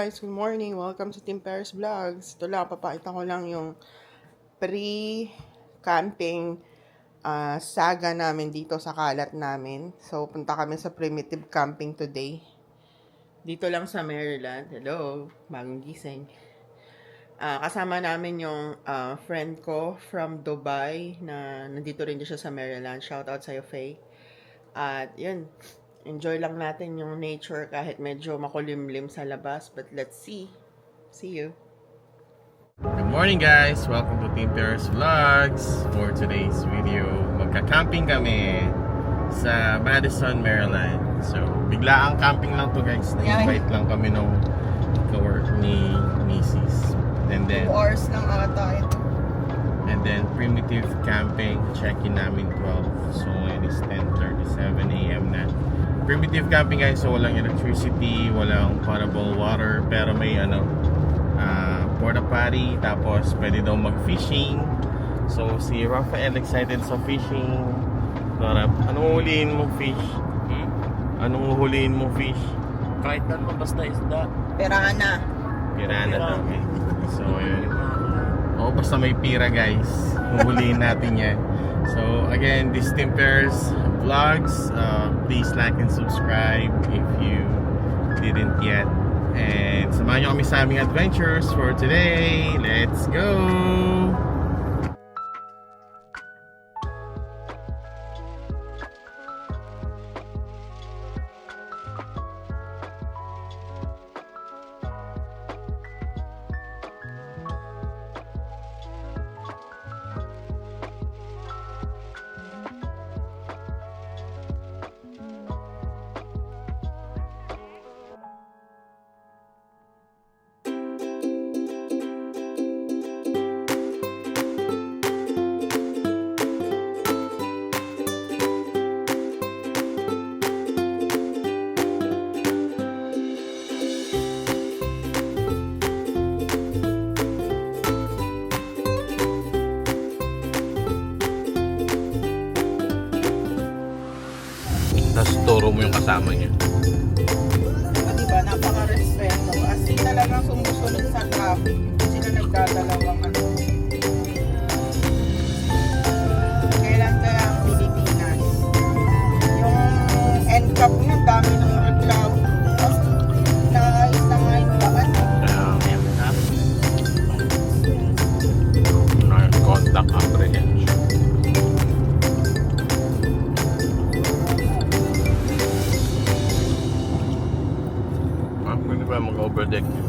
guys, good morning. Welcome to Team Paris Vlogs. Ito lang, papakita ko lang yung pre-camping ah, saga namin dito sa kalat namin. So, punta kami sa primitive camping today. Dito lang sa Maryland. Hello, bagong gising. Ah, kasama namin yung ah, friend ko from Dubai na nandito rin siya sa Maryland. Shout out sa'yo, Faye. At yun, enjoy lang natin yung nature kahit medyo makulimlim sa labas. But let's see. See you. Good morning guys! Welcome to Team Paris Vlogs. For today's video, magka-camping kami sa Madison, Maryland. So, bigla ang camping lang to guys. Na-invite lang kami nung ka-work ni Mrs. And then, hours lang ata and then primitive camping, check-in namin 12. So, ngayon is 10.37 a.m. na. Primitive camping guys, so walang electricity, walang potable water, pero may ano, ah, porta potty, tapos pwede daw mag-fishing. So, si Rafael excited sa fishing. Nora, anong huliin mo fish? Hmm? Anong huliin mo fish? Kahit ano, basta isda. Perana. Pirana daw eh. So, yun. Oo, basta may pira guys. Huhulihin natin yan. So, again, this Team Pairs Vlogs. Uh, please like and subscribe if you didn't yet. And samahan nyo kami sa aming adventures for today. Let's go! Yung kasama niya.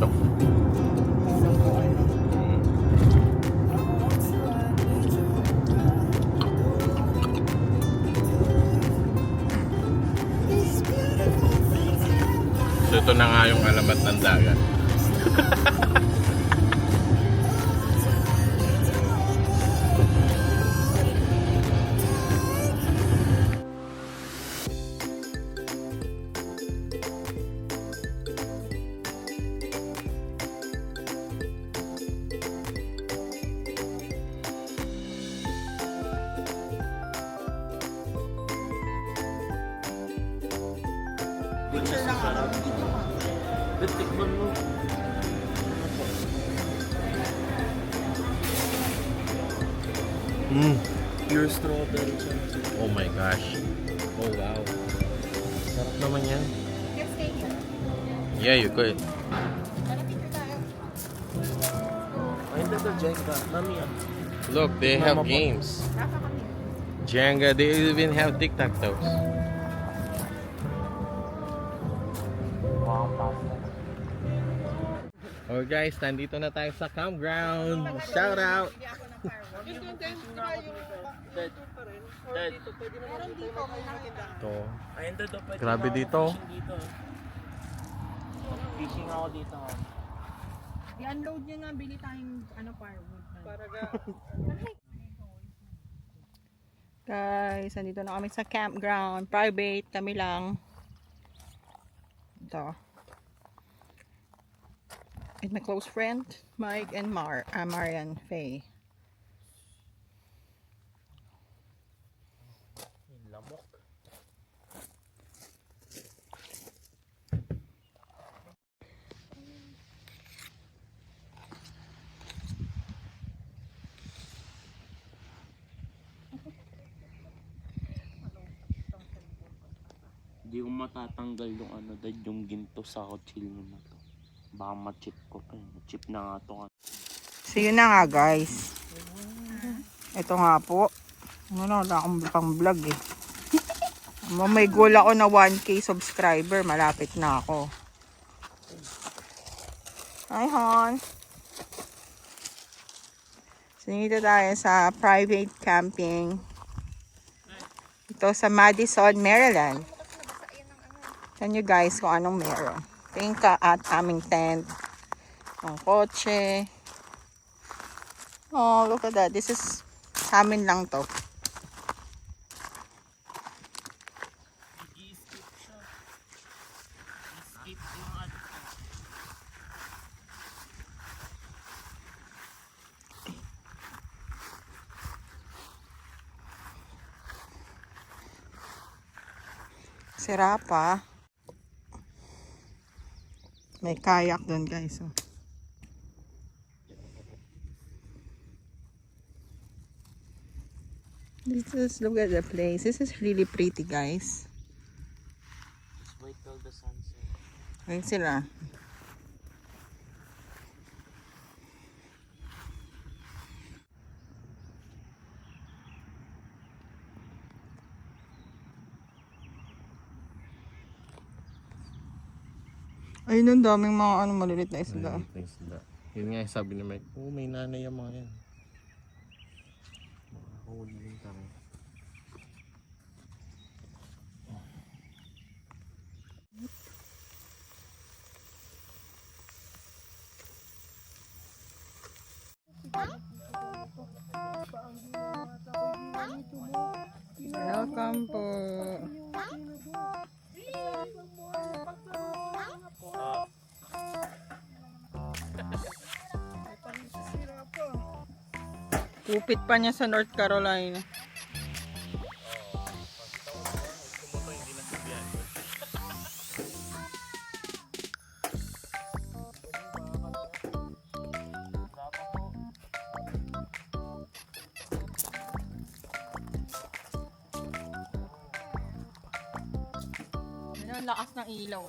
Dito? So ito na nga yung alamat ng dagat. Mm. Pure strawberry siya. Oh my gosh. Oh wow. Sarap naman yan. Yes, stay here. Yeah, you could. Ano yan. Look, they have games. Jenga, they even have tic-tac-toes. Pasta. Oh guys, nandito na tayo sa campground. Shout out! Hindi ako ng firework. Yung content na yung Dad. Dad. Meron dito kung nakita. Ito. Pwede Grabe ako dito. Fishing dito. Fishing ako dito. I-unload nyo nga, bili tayong ano, firewood. Para ga. Guys, andito na kami sa campground. Private, kami lang. Ito. With my close friend, Mike and Mar, uh, Marian Faye. Hindi ko matatanggal yung ano, dahil yung ginto sa kutsilyo na to. Baka ma-chip ko pa eh. Chip na nga to. So yun na nga guys. Ito nga po. Ano, wala akong pang vlog eh. May goal ako na 1k subscriber. Malapit na ako. Hi hon. So dito tayo sa private camping. Ito sa Madison, Maryland. Tignan nyo guys kung anong meron. Tingin ka at aming tent. Ang kotse. Oh, look at that. This is sa amin lang to. Sira pa. May kayak doon guys. Oh. This is, look at the place. This is really pretty guys. Just wait till the sunset. Ayun sila. Ayun ang daming mga ano malilit na isda. Thanks na. Yun nga yung sabi ni Mike, oh may nanay ang mga yan. Makakahuli din kami. Welcome po. Kupit pa niya sa North Carolina. Ang lakas ng ilaw.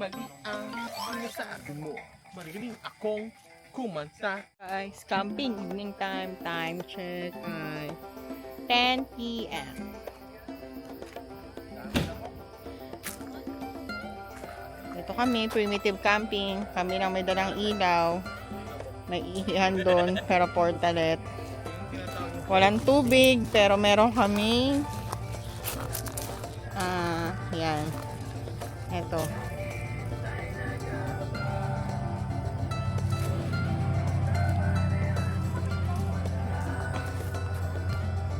Mali ang sinasabi mo. Magaling akong kumanta. Guys, camping evening time. Time check ay 10 p.m. Ito kami, primitive camping. Kami lang may dalang ilaw. May ihihan doon, pero portalet. Walang tubig, pero meron kami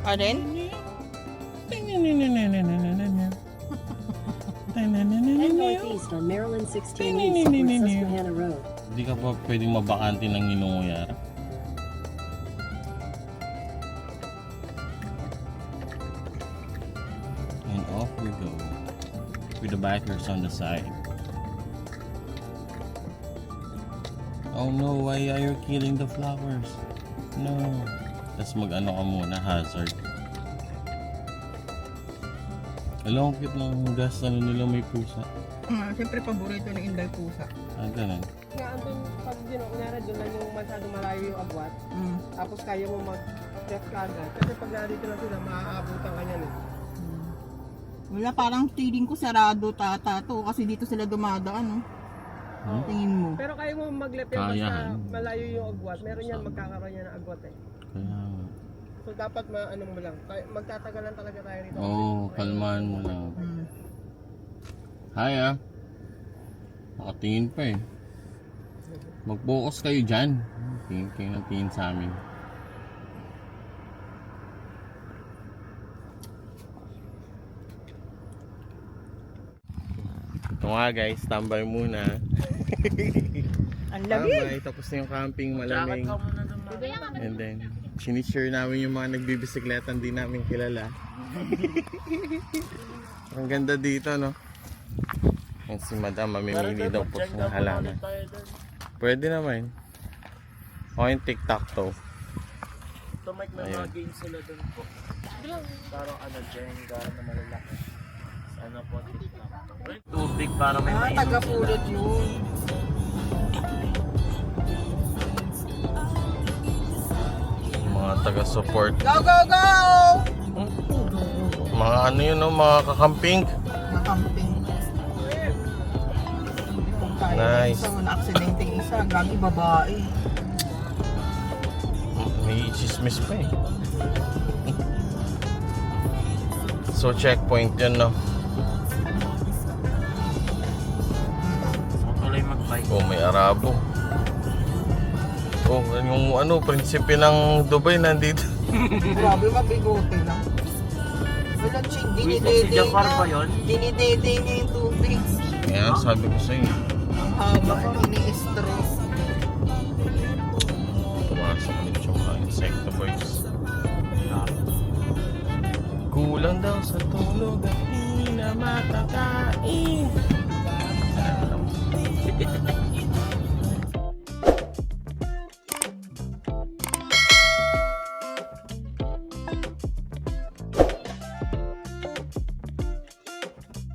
Alin? Head northeast on Maryland 16 East toward Susquehanna Road. Hindi ka pa pwedeng mabakante ng inunguyara. And off we go. With the bikers on the side. Oh no, why are you killing the flowers? No. Tapos mag-ano ka muna, hazard. Alam, ang cute ng gas, ano nila may pusa. Ah, Siyempre, paborito ng Inday Pusa. Ah, ganun. nga andun pag kunyari doon lang yung masyado malayo yung agwat, Mm. tapos kaya mo mag-step ka agad. Kasi pag narito lang sila, maaabutan ka niyan eh. Wala, parang feeling ko sarado tata to kasi dito sila dumadaan, no? Hmm? Tingin mo. Pero kaya mo mag-left Kaya, basta malayo yung agwat. Meron yan, magkakaroon yan ng agwat eh. Kaya, So dapat maano mo lang. Kaya- Magtatagalan talaga tayo rito. oo, oh, kalmahan mo lang. Mm. Hi ah. Nakatingin pa eh. Mag-focus kayo dyan. Tingin kayo ng tingin sa amin. Ito nga guys, tambay muna. Ang lamig. Tambay, tapos na yung camping, malamig. And then, sinishare namin yung mga nagbibisikletan din namin kilala. Ang ganda dito, no? Yan si madam, mamimili daw po ng halaman. Pwede naman. O yung tic-tac-toe. Ito Mike, may mga games sila dun po. Parang ano, Jenga na malalaki. Sana po, TikTok. Tubig para may Ah, mainom taga-pulot yun. Taga-support. Go, go, go! Mga ano yun, no? Mga kakamping. Kaya Nice. nice. isa, na-aksidente yung isa, gagi babae. May chismis pa eh. So checkpoint yun, no? Tuloy mag-bike. Oh, may Arabo. Oh, yung ano, prinsipe ng Dubai nandito. Grabe, mabigote lang. Wala, ching, dinidede Jafar niya. Dinidede niya yung tubig. Kaya sabi ko sa inyo, Ang haba, ini-straw. pumasok ulit yung mga insectoids. Kulang daw sa tulog at di na makakain.